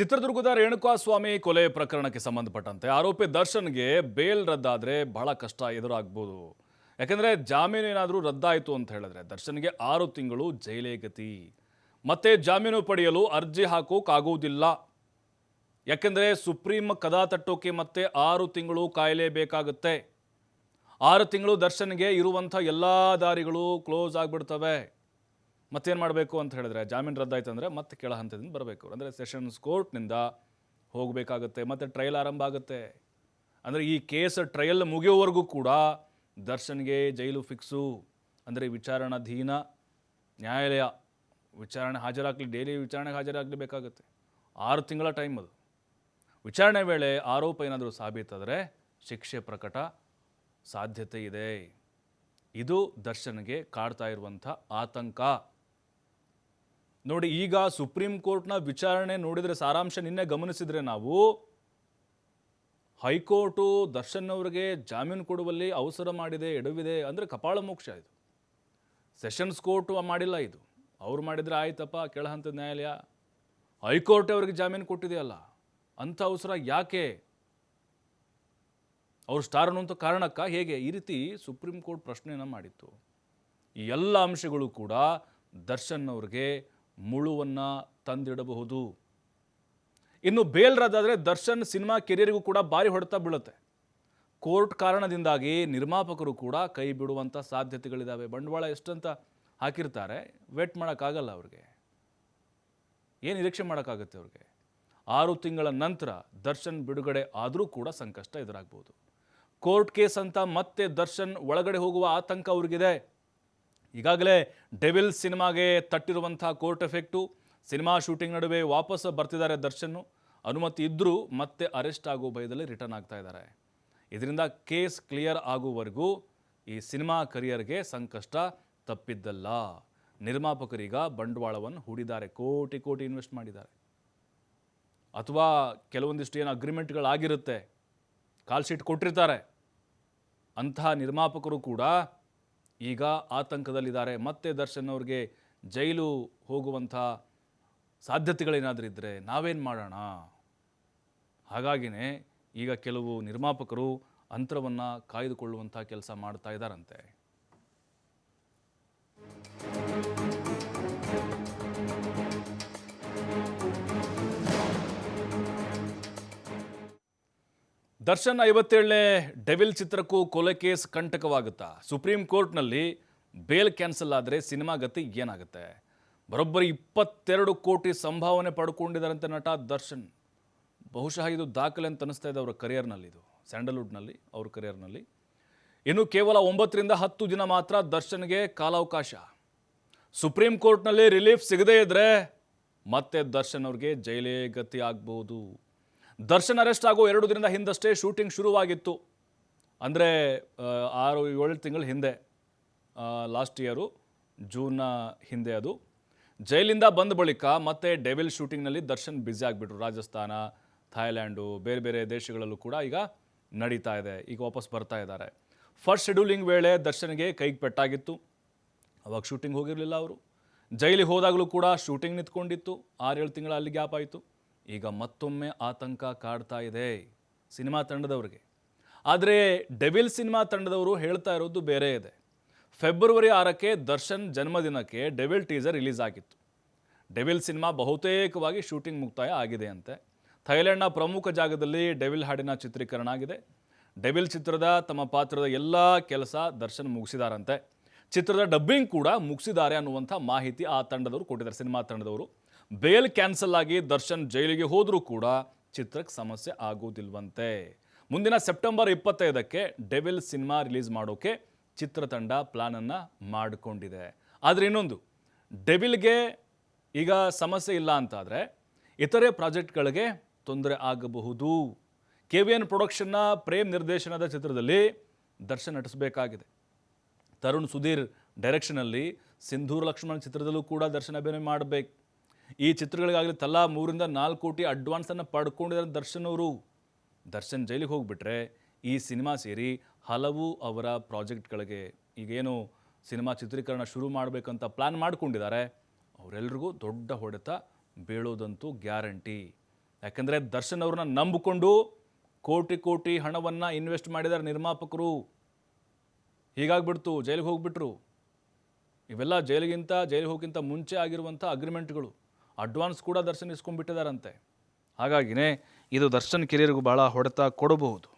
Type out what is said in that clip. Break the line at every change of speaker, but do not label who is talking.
ಚಿತ್ರದುರ್ಗದ ರೇಣುಕಾಸ್ವಾಮಿ ಕೊಲೆ ಪ್ರಕರಣಕ್ಕೆ ಸಂಬಂಧಪಟ್ಟಂತೆ ಆರೋಪಿ ದರ್ಶನ್ಗೆ ಬೇಲ್ ರದ್ದಾದರೆ ಬಹಳ ಕಷ್ಟ ಎದುರಾಗ್ಬೋದು. ಯಾಕೆಂದರೆ ಜಾಮೀನು ಏನಾದರೂ ರದ್ದಾಯಿತು ಅಂತ ಹೇಳಿದ್ರೆ ದರ್ಶನ್ಗೆ ಆರು ತಿಂಗಳು ಜೈಲೇ ಗತಿ. ಮತ್ತೆ ಜಾಮೀನು ಪಡೆಯಲು ಅರ್ಜಿ ಹಾಕೋಕ್ಕಾಗುವುದಿಲ್ಲ ಯಾಕೆಂದರೆ ಸುಪ್ರೀಂ ಕದಾ ತಟ್ಟೋಕೆ ಮತ್ತೆ ಆರು ತಿಂಗಳು ಕಾಯಲೇಬೇಕಾಗುತ್ತೆ ಆರು ತಿಂಗಳು ದರ್ಶನ್ಗೆ ಇರುವಂಥ ಎಲ್ಲ ದಾರಿಗಳು ಕ್ಲೋಸ್ ಆಗಿಬಿಡ್ತವೆ. ಮತ್ತೇನು ಮಾಡಬೇಕು ಅಂತ ಹೇಳಿದ್ರೆ, ಜಾಮೀನು ರದ್ದಾಯ್ತು ಅಂದರೆ ಮತ್ತೆ ಕೆಳ ಹಂತದಿಂದ ಬರಬೇಕು. ಅಂದರೆ ಸೆಷನ್ಸ್ ಕೋರ್ಟ್ನಿಂದ ಹೋಗಬೇಕಾಗುತ್ತೆ, ಮತ್ತು ಟ್ರಯಲ್ ಆರಂಭ ಆಗುತ್ತೆ. ಅಂದರೆ ಈ ಕೇಸ್ ಟ್ರಯಲ್ ಮುಗಿಯೋವರೆಗೂ ಕೂಡ ದರ್ಶನ್ಗೆ ಜೈಲು ಫಿಕ್ಸು. ಅಂದರೆ ವಿಚಾರಣಾಧೀನ ನ್ಯಾಯಾಲಯ ವಿಚಾರಣೆ ಹಾಜರಾಗಲಿ ಡೈಲಿ ವಿಚಾರಣೆಗೆ ಹಾಜರಾಗಲೇಬೇಕಾಗುತ್ತೆ ಆರು ತಿಂಗಳ ಟೈಮ್ ಅದು. ವಿಚಾರಣೆ ವೇಳೆ ಆರೋಪ ಏನಾದರೂ ಸಾಬೀತಾದರೆ ಶಿಕ್ಷೆ ಪ್ರಕಟ ಸಾಧ್ಯತೆ ಇದೆ. ಇದು ದರ್ಶನ್ಗೆ ಕಾಡ್ತಾ ಇರುವಂಥ ಆತಂಕ. ನೋಡಿ, ಈಗ ಸುಪ್ರೀಂ ಕೋರ್ಟ್ನ ವಿಚಾರಣೆ ನೋಡಿದರೆ ಸಾರಾಂಶ ನಿನ್ನೆ ಗಮನಿಸಿದರೆ ನಾವು ಹೈಕೋರ್ಟು ದರ್ಶನ್ ಅವರಿಗೆ ಜಾಮೀನು ಕೊಡುವಲ್ಲಿ ಅವಸರ ಮಾಡಿದೆ, ಎಡವಿದೆ ಅಂದರೆ ಕಪಾಳ ಮೋಕ್ಷ ಇದು. ಸೆಷನ್ಸ್ ಕೋರ್ಟು ಮಾಡಿಲ್ಲ ಇದು. ಅವ್ರು ಮಾಡಿದರೆ ಆಯ್ತಪ್ಪ ಕೆಳ ಹಂತದ ನ್ಯಾಯಾಲಯ. ಹೈಕೋರ್ಟ್ ಅವರಿಗೆ ಜಾಮೀನು ಕೊಟ್ಟಿದೆಯಲ್ಲ, ಅಂಥ ಅವಸರ ಯಾಕೆ? ಅವ್ರು ಸ್ಟಾರ್ ಅನ್ನುವಂಥ ಕಾರಣಕ್ಕ ಹೇಗೆ? ಈ ರೀತಿ ಸುಪ್ರೀಂ ಕೋರ್ಟ್ ಪ್ರಶ್ನೆಯನ್ನು ಮಾಡಿತ್ತು. ಈ ಎಲ್ಲ ಅಂಶಗಳು ಕೂಡ ದರ್ಶನ್ ಅವ್ರಿಗೆ ಮುಳುವನ್ನು ತಂದಿಡಬಹುದು. ಇನ್ನು ಬೇಲ್ರದಾದರೆ ದರ್ಶನ್ ಸಿನಿಮಾ ಕೆರಿಯರಿಗೂ ಕೂಡ ಭಾರಿ ಹೊಡೆತ ಬೀಳುತ್ತೆ. ಕೋರ್ಟ್ ಕಾರಣದಿಂದಾಗಿ ನಿರ್ಮಾಪಕರು ಕೂಡ ಕೈ ಬಿಡುವಂಥ ಸಾಧ್ಯತೆಗಳಿದ್ದಾವೆ ಬಂಡವಾಳ ಎಷ್ಟಂತ ಹಾಕಿರ್ತಾರೆ, ವೇಟ್ ಮಾಡೋಕ್ಕಾಗಲ್ಲ ಅವ್ರಿಗೆ. ಏನು ನಿರೀಕ್ಷೆ ಮಾಡೋಕ್ಕಾಗುತ್ತೆ ಅವ್ರಿಗೆ? ಆರು ತಿಂಗಳ ನಂತರ ದರ್ಶನ್ ಬಿಡುಗಡೆ ಆದರೂ ಕೂಡ ಸಂಕಷ್ಟ ಎದುರಾಗ್ಬೋದು. ಕೋರ್ಟ್ ಕೇಸ್ ಅಂತ ಮತ್ತೆ ದರ್ಶನ್ ಒಳಗಡೆ ಹೋಗುವ ಆತಂಕ ಅವ್ರಿಗಿದೆ. ಈಗಾಗಲೇ ಡೆವಿಲ್ ಸಿನಿಮಾಗೆ ತಟ್ಟಿರುವಂಥ ಕೋರ್ಟ್ ಎಫೆಕ್ಟು, ಸಿನಿಮಾ ಶೂಟಿಂಗ್ ನಡುವೆ ವಾಪಸ್ ಬರ್ತಿದ್ದಾರೆ ದರ್ಶನ್ನು. ಅನುಮತಿ ಇದ್ದರೂ ಮತ್ತೆ ಅರೆಸ್ಟ್ ಆಗೋ ಭಯದಲ್ಲಿ ರಿಟರ್ನ್ ಆಗ್ತಾ ಇದ್ದಾರೆ. ಇದರಿಂದ ಕೇಸ್ ಕ್ಲಿಯರ್ ಆಗುವವರೆಗೂ ಈ ಸಿನಿಮಾ ಕರಿಯರ್ಗೆ ಸಂಕಷ್ಟ ತಪ್ಪಿದ್ದಲ್ಲ. ನಿರ್ಮಾಪಕರೀಗ ಬಂಡವಾಳವನ್ನು ಹೂಡಿದ್ದಾರೆ, ಕೋಟಿ ಕೋಟಿ ಇನ್ವೆಸ್ಟ್ ಮಾಡಿದ್ದಾರೆ. ಅಥವಾ ಕೆಲವೊಂದಿಷ್ಟು ಏನು ಅಗ್ರಿಮೆಂಟ್ಗಳಾಗಿರುತ್ತೆ, ಕಾಲ್ ಶೀಟ್ ಕೊಟ್ಟಿರ್ತಾರೆ. ಅಂತಹ ನಿರ್ಮಾಪಕರು ಕೂಡ ಈಗ ಆತಂಕದಲ್ಲಿದ್ದಾರೆ. ಮತ್ತೆ ದರ್ಶನ್ ಅವ್ರಿಗೆ ಜೈಲು ಹೋಗುವಂಥ ಸಾಧ್ಯತೆಗಳೇನಾದರೂ ಇದ್ದರೆ ನಾವೇನು ಮಾಡೋಣ? ಹಾಗಾಗಿನೇ ಈಗ ಕೆಲವು ನಿರ್ಮಾಪಕರು ಅಂತರವನ್ನು ಕಾಯ್ದುಕೊಳ್ಳುವಂಥ ಕೆಲಸ ಮಾಡ್ತಾ ಇದ್ದಾರಂತೆ ದರ್ಶನ್ ಐವತ್ತೇಳನೇ ಡೆವಿಲ್ ಚಿತ್ರಕ್ಕೂ ಕೊಲೆ ಕೇಸ್ ಕಂಟಕವಾಗುತ್ತಾ? ಸುಪ್ರೀಂ ಕೋರ್ಟ್ನಲ್ಲಿ ಬೇಲ್ ಕ್ಯಾನ್ಸಲ್ ಆದರೆ ಸಿನಿಮಾ ಗತಿ ಏನಾಗುತ್ತೆ? ಬರೋಬ್ಬರಿ ಇಪ್ಪತ್ತೆರಡು ಕೋಟಿ ಸಂಭಾವನೆ ಪಡ್ಕೊಂಡಿದ್ದಾರಂತೆ ನಟ ದರ್ಶನ್. ಬಹುಶಃ ಇದು ದಾಖಲೆ ಅಂತ ಅನಿಸ್ತಾ ಇದೆ ಅವರ ಕರಿಯರ್ನಲ್ಲಿ ಇದು, ಸ್ಯಾಂಡಲ್ವುಡ್ನಲ್ಲಿ, ಅವ್ರ ಕರಿಯರ್ನಲ್ಲಿ. ಇನ್ನು ಕೇವಲ ಒಂಬತ್ತರಿಂದ ಹತ್ತು ದಿನ ಮಾತ್ರ ದರ್ಶನ್ಗೆ ಕಾಲಾವಕಾಶ. ಸುಪ್ರೀಂ ಕೋರ್ಟ್ನಲ್ಲಿ ರಿಲೀಫ್ ಸಿಗದೇ ಇದ್ದರೆ ಮತ್ತೆ ದರ್ಶನ್ ಅವ್ರಿಗೆ ಜೈಲೇ ಗತಿ ಆಗ್ಬೋದು. ದರ್ಶನ್ ಅರೆಸ್ಟ್ ಆಗೋ ಎರಡು ದಿನದ ಹಿಂದಷ್ಟೇ ಶೂಟಿಂಗ್ ಶುರುವಾಗಿತ್ತು. ಅಂದರೆ ಆರು ಏಳು ತಿಂಗಳ ಹಿಂದೆ ಲಾಸ್ಟ್ ಇಯರು, ಜೂನ್ನ ಹಿಂದೆ ಅದು. ಜೈಲಿಂದ ಬಂದ ಬಳಿಕ ಮತ್ತೆ ಡೆವಿಲ್ ಶೂಟಿಂಗ್ನಲ್ಲಿ ದರ್ಶನ್ ಬ್ಯುಸಿ ಆಗಿಬಿಟ್ರು. ರಾಜಸ್ಥಾನ ಥಾಯ್ಲ್ಯಾಂಡು ಬೇರೆ ಬೇರೆ ದೇಶಗಳಲ್ಲೂ ಕೂಡ ಈಗ ನಡೀತಾ ಇದೆ. ಈಗ ವಾಪಸ್ ಬರ್ತಾ ಇದ್ದಾರೆ. ಫಸ್ಟ್ ಶೆಡ್ಯೂಲಿಂಗ್ ವೇಳೆ ದರ್ಶನ್ಗೆ ಕೈಗೆ ಪೆಟ್ಟಾಗಿತ್ತು. ಅವಾಗ ಶೂಟಿಂಗ್ ಹೋಗಿರಲಿಲ್ಲ ಅವರು. ಜೈಲಿಗೆ ಹೋದಾಗಲೂ ಕೂಡ ಶೂಟಿಂಗ್ ನಿಂತ್ಕೊಂಡಿತ್ತು. ಆರೇಳು ತಿಂಗಳ ಅಲ್ಲಿ ಗ್ಯಾಪ್ ಆಯಿತು. ಈಗ ಮತ್ತೊಮ್ಮೆ ಆತಂಕ ಕಾಡ್ತಾ ಇದೆ ಸಿನಿಮಾ ತಂಡದವ್ರಿಗೆ. ಆದರೆ ಡೆವಿಲ್ ಸಿನಿಮಾ ತಂಡದವರು ಹೇಳ್ತಾ ಇರೋದು ಬೇರೆ ಇದೆ. ಫೆಬ್ರವರಿ ಆರಕ್ಕೆ ದರ್ಶನ್ ಜನ್ಮದಿನಕ್ಕೆ ಡೆವಿಲ್ ಟೀಸರ್ ರಿಲೀಸ್ ಆಗಿತ್ತು. ಡೆವಿಲ್ ಸಿನಿಮಾ ಬಹುತೇಕವಾಗಿ ಶೂಟಿಂಗ್ ಮುಕ್ತಾಯ ಆಗಿದೆ ಅಂತೆ. ಥೈಲ್ಯಾಂಡ್ನ ಪ್ರಮುಖ ಜಾಗದಲ್ಲಿ ಡೆವಿಲ್ ಹಾಡಿನ ಚಿತ್ರೀಕರಣ ಆಗಿದೆ. ಡೆವಿಲ್ ಚಿತ್ರದ ತಮ್ಮ ಪಾತ್ರದ ಎಲ್ಲ ಕೆಲಸ ದರ್ಶನ್ ಮುಗಿಸಿದಾರಂತೆ. ಚಿತ್ರದ ಡಬ್ಬಿಂಗ್ ಕೂಡ ಮುಗಿಸಿದ್ದಾರೆ ಅನ್ನುವಂಥ ಮಾಹಿತಿ ಆ ತಂಡದವರು ಕೊಟ್ಟಿದ್ದಾರೆ, ಸಿನಿಮಾ ತಂಡದವರು. ಬೇಲ್ ಕ್ಯಾನ್ಸಲ್ ಆಗಿ ದರ್ಶನ್ ಜೈಲಿಗೆ ಹೋದರೂ ಕೂಡ ಚಿತ್ರಕ್ಕೆ ಸಮಸ್ಯೆ ಆಗೋದಿಲ್ವಂತೆ. ಮುಂದಿನ ಸೆಪ್ಟೆಂಬರ್ ಇಪ್ಪತ್ತೈದಕ್ಕೆ ಡೆವಿಲ್ ಸಿನಿಮಾ ರಿಲೀಸ್ ಮಾಡೋಕೆ ಚಿತ್ರತಂಡ ಪ್ಲಾನನ್ನು ಮಾಡಿಕೊಂಡಿದೆ. ಆದರೆ ಇನ್ನೊಂದು, ಡೆವಿಲ್ಗೆ ಈಗ ಸಮಸ್ಯೆ ಇಲ್ಲ ಅಂತಾದರೆ ಇತರೆ ಪ್ರಾಜೆಕ್ಟ್ಗಳಿಗೆ ತೊಂದರೆ ಆಗಬಹುದು. ಕೆ ವಿ ಎನ್ ಪ್ರೊಡಕ್ಷನ್ನ ಪ್ರೇಮ್ ನಿರ್ದೇಶನದ ಚಿತ್ರದಲ್ಲಿ ದರ್ಶನ್ ನಟಿಸಬೇಕಾಗಿದೆ. ತರುಣ್ ಸುಧೀರ್ ಡೈರೆಕ್ಷನಲ್ಲಿ ಸಿಂಧೂರ್ ಲಕ್ಷ್ಮಣ್ ಚಿತ್ರದಲ್ಲೂ ಕೂಡ ದರ್ಶನ ಅಭಿನಯ ಮಾಡಬೇಕು. ಈ ಚಿತ್ರಗಳಿಗಾಗಲಿ ತಲಾ ಮೂರಿಂದ ನಾಲ್ಕು ಕೋಟಿ ಅಡ್ವಾನ್ಸನ್ನು ಪಡ್ಕೊಂಡಿದ್ದಾರೆ ದರ್ಶನ್ ಅವರು. ದರ್ಶನ್ ಜೈಲಿಗೆ ಹೋಗಿಬಿಟ್ರೆ ಈ ಸಿನಿಮಾ ಸೇರಿ ಹಲವು ಅವರ ಪ್ರಾಜೆಕ್ಟ್ಗಳಿಗೆ ಈಗೇನು ಸಿನಿಮಾ ಚಿತ್ರೀಕರಣ ಶುರು ಮಾಡಬೇಕಂತ ಪ್ಲ್ಯಾನ್ ಮಾಡ್ಕೊಂಡಿದ್ದಾರೆ. ಅವರೆಲ್ರಿಗೂ ದೊಡ್ಡ ಹೊಡೆತ ಬೀಳೋದಂತೂ ಗ್ಯಾರಂಟಿ. ಯಾಕಂದರೆ ದರ್ಶನ್ ಅವ್ರನ್ನ ನಂಬಿಕೊಂಡು ಕೋಟಿ ಕೋಟಿ ಹಣವನ್ನು ಇನ್ವೆಸ್ಟ್ ಮಾಡಿದ್ದಾರೆ ನಿರ್ಮಾಪಕರು. ಹೀಗಾಗ್ಬಿಡ್ತು, ಜೈಲಿಗೆ ಹೋಗ್ಬಿಟ್ರು. ಇವೆಲ್ಲ ಜೈಲಿಗಿಂತ, ಜೈಲಿಗೆ ಹೋಗಿಂತ ಮುಂಚೆ ಆಗಿರುವಂಥ ಅಗ್ರಿಮೆಂಟ್ಗಳು ಅಡ್ವಾನ್ಸ್ ಕೂಡ ದರ್ಶನ ಇಸ್ಕೊಂಡ್ಬಿಟ್ಟಿದ್ದಾರಂತೆ ಹಾಗಾಗಿನೇ ಇದು ದರ್ಶನ್ ಕಿರಿಯರಿಗೂ ಭಾಳ ಹೊಡೆತ ಕೊಡಬಹುದು.